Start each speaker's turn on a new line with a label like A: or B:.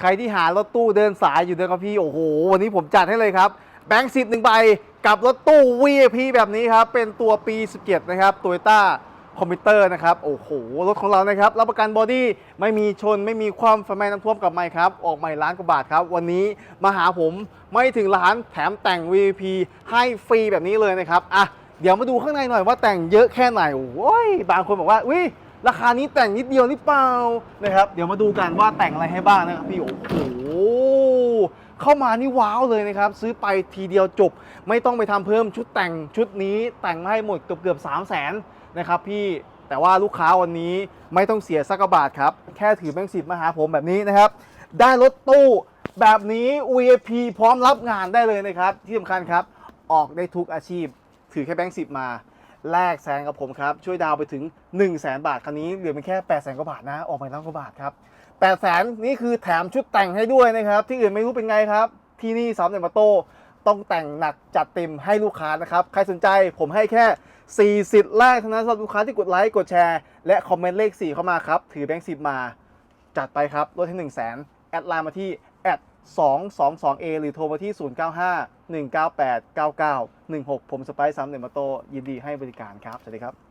A: ใครที่หารถตู้เดินสายอยู่นะครับพี่ โอ้โห วันนี้ผมจัดให้เลยครับ แบงค์สิบหนึ่งใบกับรถตู้ VIP แบบนี้ครับ เป็นตัวปี 17 นะครับโตโยต้าคอมพิวเตอร์นะครับ โอ้โห รถของเรานะครับ รับประกันบอดี้ไม่มีชนไม่มีความไฟไหม้น้ำท่วมกับไม่ครับ ออกใหม่ล้านกว่าบาทครับ วันนี้มาหาผมไม่ถึงล้านแถมแต่ง VIP ให้ฟรีแบบนี้เลยนะครับอะเดี๋ยวมาดูข้างในหน่อยว่าแต่งเยอะแค่ไหนโอ้ยบางคนบอกว่าอุ้ย ราคานี้แต่งนิดเดียวหรือเปล่านะครับ เดี๋ยวมาดูกันว่าแต่งอะไรให้บ้างนะครับพี่โอ้โหเข้ามานี่ว้าวเลยนะครับ ซื้อไปทีเดียวจบ ไม่ต้องไปทำเพิ่มชุดแต่งชุดนี้แต่งมาให้หมดเกือบเกือบสามแสนนะครับพี่แต่ว่าลูกค้าวันนี้ไม่ต้องเสียสักกะบาทครับ แค่ถือแบงค์สิบมาหาผมแบบนี้นะครับ ได้รถตู้แบบนี้ VIP พร้อมรับงานได้เลยนะครับ ที่สำคัญครับ ออกได้ทุกอาชีพ ถือแค่แบงค์สิบมา แลกแสนกับผมครับ ช่วยดาวไปถึง 1 0 0 0 0แสนบาท คันนี้เหลือเป็นแค่ 8 0 0แสนกว่าบาทนะ ออกไปล้านกว่าบาทครับ8 0 0แสนนี่คือแถมชุดแต่งให้ด้วยนะครับ ที่อื่นไม่รู้เป็นไงครับ ที่นี่สามเดมาโตต้องแต่งหนักจัดเต็มให้ลูกค้านะครับ ใครสนใจผมให้แค่ 4 สิทธิ์แรกเท่านั้นสำหรับลูกค้าที่กดไลค์กดแชร์และคอมเมนต์เลข 4 เข้ามาครับถือแบงค์สิบมา จัดไปครับลดให้1 0 0 0 0แสนแอดไลน์มาที่แอด 222 a หรือโทรมาที่ 095 198 9916 ผมสไปซ์ซัมเนมาโตยินดีให้บริการครับ สวัสดีครับ